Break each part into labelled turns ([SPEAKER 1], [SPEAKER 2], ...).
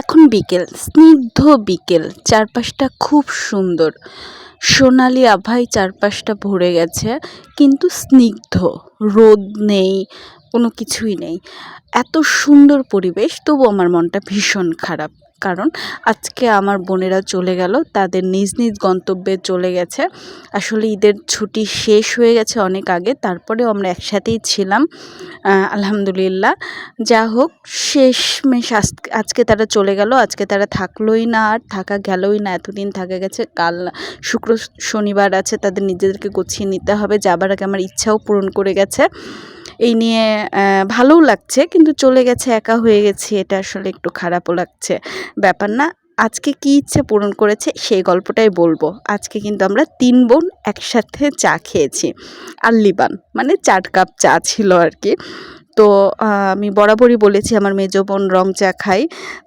[SPEAKER 1] এখন বিকেল, স্নিগ্ধ বিকেল, চারপাশটা খুব সুন্দর। সোনালি আভায় চারপাশটা ভরে গেছে, কিন্তু স্নিগ্ধ, রোদ নেই, কোনো কিছুই নেই। এত সুন্দর পরিবেশ, তবু আমার মনটা ভীষণ খারাপ। কারণ আজকে আমার বোনেরা চলে গেল, তাদের নিজ নিজ গন্তব্যে চলে গেছে। আসলে ঈদের ছুটি শেষ হয়ে গেছে অনেক আগে, তারপরেও আমরা একসাথেই ছিলাম আলহামদুলিল্লাহ। যা হোক, শেষমেশ আজকে আজকে তারা চলে গেল, আজকে তারা থাকলোই না, আর থাকা গেলই না, এতদিন থাকা গেছে, কাল শুক্র, শনিবার আছে, তাদের নিজেদেরকে গুছিয়ে নিতে হবে, যাবার আগে আমার ইচ্ছাও পূরণ করে গেছে। এই নিয়ে ভালোও লাগছে, কিন্তু চলে গেছে, একা হয়ে গেছি, এটা আসলে একটু খারাপও লাগছে। ব্যাপার না, আজকে কি ইচ্ছে পূরণ করেছে, সেই গল্পটাই বলব। আজকে কিন্তু আমরা তিন বোন একসাথে চা খেয়েছি। আর লিবান মানে চার কাপ চা ছিল আর কি। তো আমি বরাবরই বলেছি আমার মেজো বোন রং চা খাই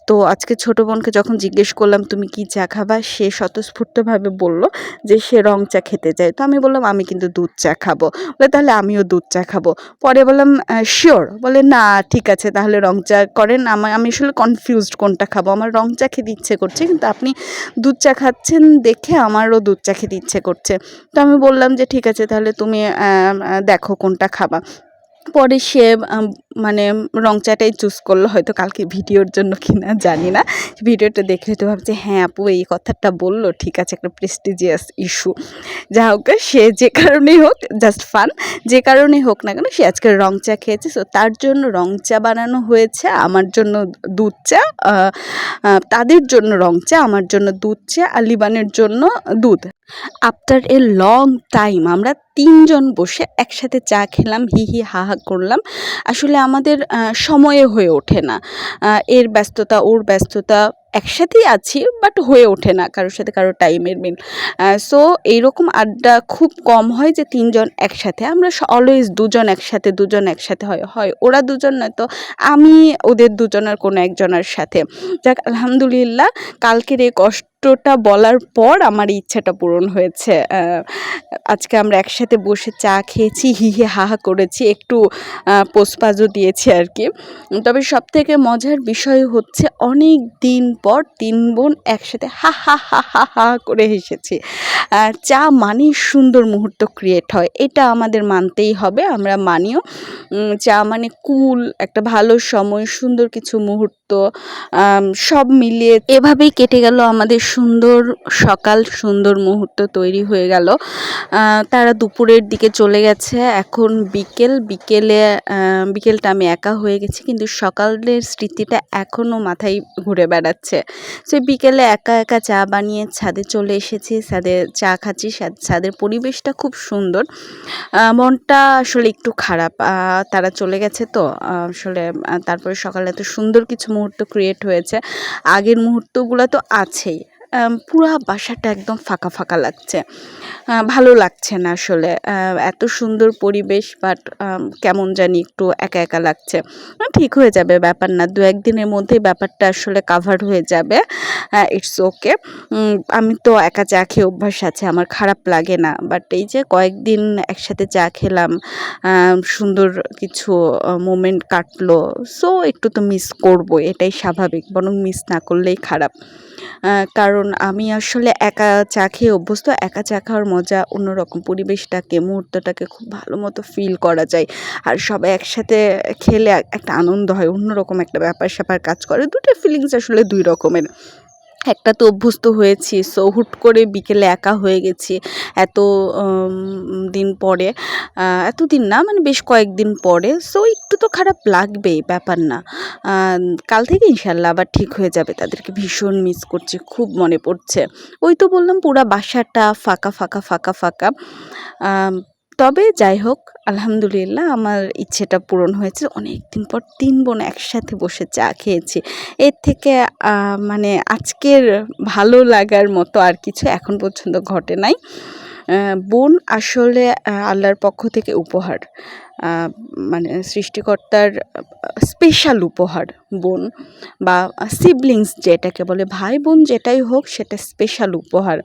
[SPEAKER 1] তো আজকে ছোটো বোনকে যখন জিজ্ঞেস করলাম, তুমি কি চা খাবা? সে স্বতঃস্ফূর্তভাবে বলল যে সে রং চা খেতে চায়। তো আমি বললাম, আমি কিন্তু দুধ চা খাব। বলে, তাহলে আমিও দুধ চা খাব। পরে বললাম শিওর বলে, না, ঠিক আছে, তাহলে রং চা করেন। আমার আমি আসলে কনফিউজড কোনটা খাব। আমার রং চা খেতে ইচ্ছে করছে, কিন্তু আপনি দুধ চা খাচ্ছেন দেখে আমারও দুধ চা খেতে ইচ্ছে করছে। তো আমি বললাম যে, ঠিক আছে, তাহলে তুমি দেখো কোনটা খাবা। পরে সে মানে রং চাটাই চুজ করল, হয়তো কালকে ভিডিওর জন্য কিনা জানি না। ভিডিওটা দেখে হয়তো ভাবছে হ্যাঁ আপু, এই কথাটা বলল, ঠিক আছে, একটা প্রেস্টিজিয়াস ইস্যু যা হোক, সে যে কারণেই হোক জাস্ট ফান যে কারণেই হোক না কেন, সে আজকে রং চা খেয়েছে। সো তার জন্য রং চা বানানো হয়েছে, আমার জন্য দুধ চা তাদের জন্য রং চা, আমার জন্য দুধ চা, আর লিবানের জন্য দুধ। আফটার এ লং টাইম আমরা তিনজন বসে একসাথে চা খেলাম, হি হি হা হা করলাম। আসলে আমাদের সময়ে হয়ে ওঠে না। এর ব্যস্ততা, ওর ব্যস্ততা, একসাথেই আছি, বাট হয়ে ওঠে না কারোর সাথে কারও টাইমের মিল। সো এইরকম আড্ডা খুব কম হয় যে তিনজন একসাথে। আমরা অলওয়েজ দুজন একসাথে দুজন একসাথে হয় হয়। ওরা দুজন নয়তো আমি, ওদের দুজনের কোনো একজনের সাথে। যাক, আলহামদুলিল্লাহ, কালকের এই কষ্টটা বলার পর আমার ইচ্ছাটা পূরণ হয়েছে। আজকে আমরা একসাথে বসে চা খেয়েছি, হি হি হা হা করেছি, একটু পোস্পাজও দিয়েছি আর কি তবে সব থেকে মজার বিষয় হচ্ছে অনেক দিন পর তিন বোন একসাথে হা হা হা হা হা করে হেসেছি। চা মানেই সুন্দর মুহূর্ত ক্রিয়েট হয়, এটা আমাদের মানতেই হবে, আমরা মানিও। চা মানে কুল, একটা ভালো সময়, সুন্দর কিছু মুহূর্ত সব মিলিয়ে এভাবেই কেটে গেল আমাদের সুন্দর সকাল, সুন্দর মুহূর্ত তৈরি হয়ে গেল। তারা দুপুরের দিকে চলে গেছে। এখন বিকেল, বিকেলে বিকেলটা আমি একা হয়ে গেছি, কিন্তু সকালের স্মৃতিটা এখনও মাথায় ঘুরে বেড়াচ্ছে। সে বিকেলে একা একা চা বানিয়ে ছাদে চলে এসেছি। ছাদে চা খাচ্ছি। ছাদের পরিবেশটা খুব সুন্দর। মনটা আসলে একটু খারাপ। তারা চলে গেছে তো। আসলে তারপরে সকালে এত সুন্দর কিছু মুহূর্ত ক্রিয়েট হয়েছে। আগের মুহূর্তগুলো তো আছেই। পুরা বাসাটা একদম ফাঁকা ফাঁকা লাগছে। ভালো লাগছে না আসলে। এত সুন্দর পরিবেশ বাট কেমন জানি একটু একা একা লাগছে। ঠিক হয়ে যাবে ব্যাপার না দু একদিনের মধ্যেই ব্যাপারটা আসলে কাভার হয়ে যাবে। ইটস ওকে আমি তো একা চা খেয়ে অভ্যাস আছে আমার খারাপ লাগে না। বাট এই যে কয়েকদিন একসাথে চা খেলাম সুন্দর কিছু মোমেন্ট কাটলো। সো একটু তো মিস করব এটাই স্বাভাবিক বরং মিস না করলেই খারাপ। আহ, কারণ আমি আসলে একা চা খেয়ে অভ্যস্ত, একা চা খাওয়ার মজা অন্যরকম। পরিবেশটাকে, মুহূর্তটাকে খুব ভালো মতো ফিল করা যায়। আর সবাই একসাথে খেলে একটা আনন্দ হয়, অন্যরকম একটা ব্যাপার স্যাপার কাজ করে। দুটো ফিলিংস আসলে দুই রকমের। একটা তো অভ্যস্ত হয়েছি সো হুট করে বিকেলে একা হয়ে গেছি। এত দিন পরে এতদিন না মানে বেশ কয়েকদিন পরে সো একটু তো খারাপ লাগবেই ব্যাপার না। কাল থেকে ইনশাল্লাহ আবার ঠিক হয়ে যাবে, তাদেরকে ভীষণ মিস করছি, খুব মনে পড়ছে। ওই তো বললাম পুরা বাসাটা ফাঁকা ফাঁকা ফাঁকা ফাঁকা। তবে যাই হোক আলহামদুলিল্লাহ আমার ইচ্ছেটা পূরণ হয়েছে। অনেক দিন পর তিন বোন একসাথে বসে চা খেয়েছি। এর থেকে মানে আজকের ভালো লাগার মতো আর কিছু এখন পর্যন্ত ঘটে নাই। বোন আসলে আল্লাহর পক্ষ থেকে উপহার। মানে সৃষ্টিকর্তার স্পেশাল উপহার বোন বা সিবলিংস যেটাকে বলে, ভাই বোন যেটাই হোক, সেটা স্পেশাল উপহার।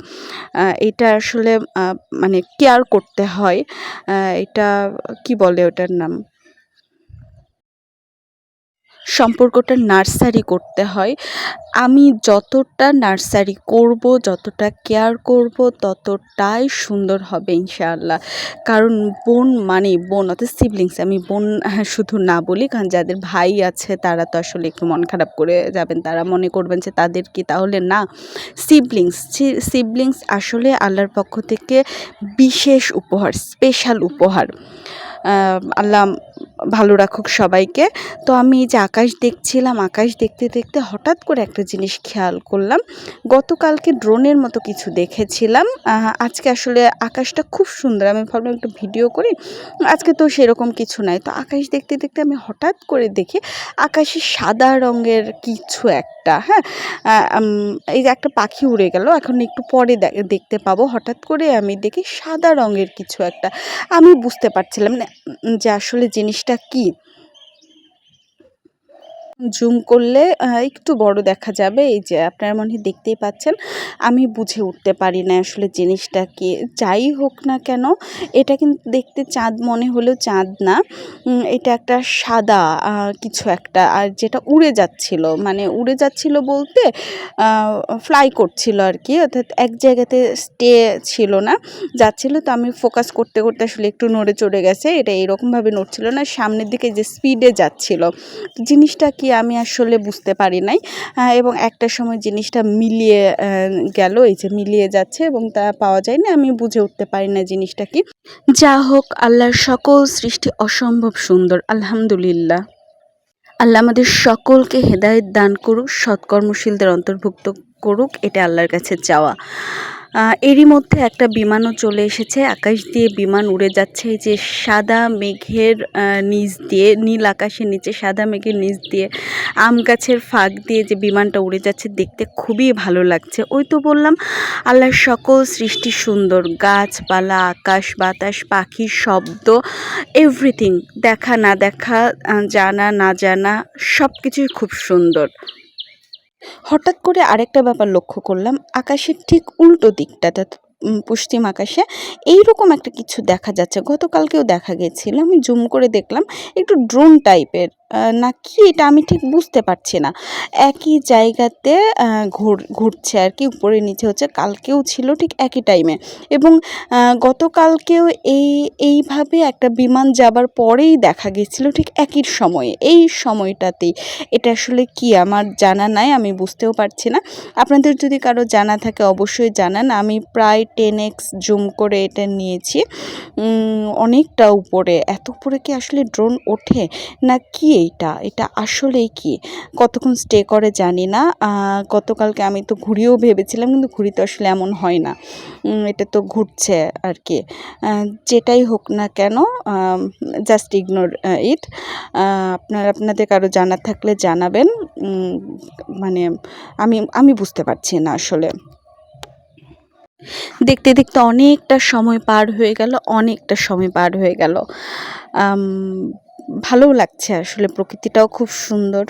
[SPEAKER 1] এটা আসলে মানে কেয়ার করতে হয়। এটা কি বলে ওটার নাম? সম্পর্কটা নার্সারি করতে হয়। আমি যতটা নার্সারি করব যতটা কেয়ার করব ততটাই সুন্দর হবে ইনশাআল্লাহ। কারণ বোন মানে বোন অর্থাৎ সিবলিংস আমি বোন হ্যাঁ, শুধু না বলি কারণ যাদের ভাই আছে তারা তো আসলে একটু মন খারাপ করে যাবেন তারা মনে করবেন যে তাদের কি তাহলে না। সিবলিংস সিবলিংস আসলে আল্লাহর পক্ষ থেকে বিশেষ উপহার স্পেশাল উপহার। আল্লাহ ভালো রাখুক সবাইকে। তো আমি এই যে আকাশ দেখছিলাম, আকাশ দেখতে দেখতে হঠাৎ করে একটা জিনিস খেয়াল করলাম। গতকালকে ড্রোনের মতো কিছু দেখেছিলাম। আজকে আসলে আকাশটা খুব সুন্দর। আমি ভাবলাম একটু ভিডিও করি। আজকে তো সেরকম কিছু নাই। তো আকাশ দেখতে দেখতে আমি হঠাৎ করে দেখি আকাশে সাদা রঙের কিছু একটা হ্যাঁ? এই যে একটা পাখি উড়ে গেল। এখন একটু পরে দেখতে পাবো। হঠাৎ করে আমি দেখি সাদা রঙের কিছু একটা। আমি বুঝতে পারছিলাম যে আসলে জিনিসটা কি জুম করলে একটু বড় দেখা যাবে। এই যে আপনারা মনে দেখতেই পাচ্ছেন, আমি বুঝে উঠতে পারি না আসলে জিনিসটা কি। যাই হোক না কেন, এটা কিন্তু দেখতে চাঁদ মনে হলেও চাঁদ না। এটা একটা সাদা কিছু একটা। আর যেটা উড়ে যাচ্ছিল মানে উড়ে যাচ্ছিল বলতে ফ্লাই করছিল আর কি অর্থাৎ এক জায়গাতে স্টে ছিল না, যাচ্ছিল। তো আমি ফোকাস করতে করতে আসলে একটু নড়ে চড়ে গেছে। এটা এরকমভাবে নড়ছিল না, সামনের দিকে যে স্পিডে যাচ্ছিল। জিনিসটা কি আমি আসলে বুঝতে পারি নাই। এবং একটা সময় জিনিসটা মিলিয়ে গেল, এই যে মিলিয়ে যাচ্ছে এবং তা পাওয়া যায় না আমি বুঝে উঠতে পারি না জিনিসটা কি। যা হোক, আল্লাহর সকল সৃষ্টি অসম্ভব সুন্দর, আলহামদুলিল্লাহ। আল্লাহ আমাদের সকলকে হেদায়েত দান করুক সৎকর্মশীলদের অন্তর্ভুক্ত করুক এটা আল্লাহর কাছে চাওয়া। এরই মধ্যে একটা বিমানও চলে এসেছে। আকাশ দিয়ে বিমান উড়ে যাচ্ছে। যে সাদা মেঘের নিচ দিয়ে, নীল আকাশের নিচে সাদা মেঘের নিচ দিয়ে আম গাছের ফাঁক দিয়ে যে বিমানটা উড়ে যাচ্ছে, দেখতে খুবই ভালো লাগছে। ওই তো বললাম, আল্লাহর সকল সৃষ্টি সুন্দর। গাছপালা, আকাশ, বাতাস পাখির শব্দ এভরিথিং দেখা না দেখা জানা না জানা সব কিছুই খুব সুন্দর। হঠাৎ করে আরেকটা ব্যাপার লক্ষ্য করলাম আকাশের ঠিক উল্টো দিকটাতে। পশ্চিম আকাশে। এইরকম একটা কিছু দেখা যাচ্ছে। গতকালকেও দেখা গেছিল। আমি জুম করে দেখলাম, একটু ড্রোন টাইপের। না কি এটা আমি ঠিক বুঝতে পারছি না। একই জায়গাতে ঘুর, ঘুরছে আর কি। উপরে নিচে হচ্ছে। কালকেও ছিল ঠিক একই টাইমে। এবং গতকালকেও এই, এইভাবে একটা বিমান যাবার পরেই দেখা গেছিল ঠিক একই সময়ে। এই সময়টাতেই। এটা আসলে কি? আমার জানা নাই। আমি বুঝতেও পারছি না। আপনাদের যদি কারও জানা থাকে অবশ্যই জানান। আমি প্রায় টেন এক্স জুম করে এটা নিয়েছি। অনেকটা উপরে। এত উপরে কি আসলে ড্রোন ওঠে? না কি এইটা এটা আসলেই কি? কতক্ষণ স্টে করে জানি না। গতকালকে আমি তো ঘুরিও ভেবেছিলাম, কিন্তু ঘুরি তো আসলে এমন হয় না। এটা তো ঘুরছে আর কি যেটাই হোক না কেন জাস্ট ইগনোর ইট আপনার, আপনাদের কারও জানা থাকলে জানাবেন। মানে আমি আমি বুঝতে পারছি না আসলে। দেখতে দেখতে অনেকটা সময় পার হয়ে গেল, অনেকটা সময় পার হয়ে গেল। ভালোও লাগছে আসলে প্রকৃতিটাও খুব সুন্দর।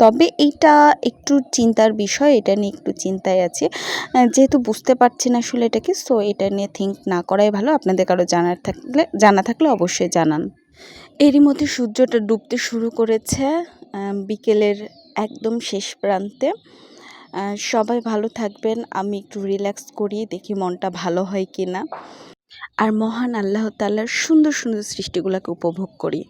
[SPEAKER 1] তবে এইটা একটু চিন্তার বিষয়, এটা নিয়ে একটু চিন্তায় আছে। যেহেতু বুঝতে পারছি না আসলে এটাকে সো এটা নিয়ে থিঙ্ক না করাই ভালো। আপনাদের কারও জানার থাকলে, জানা থাকলে অবশ্যই জানান। এরই মধ্যে সূর্যটা ডুবতে শুরু করেছে বিকেলের একদম শেষ প্রান্তে। সবাই ভালো থাকবেন। আমি একটু রিল্যাক্স করি, দেখি মনটা ভালো হয় কি না আর মহান আল্লাহ তাল্লার সুন্দর সুন্দর সৃষ্টিগুলোকে উপভোগ করি।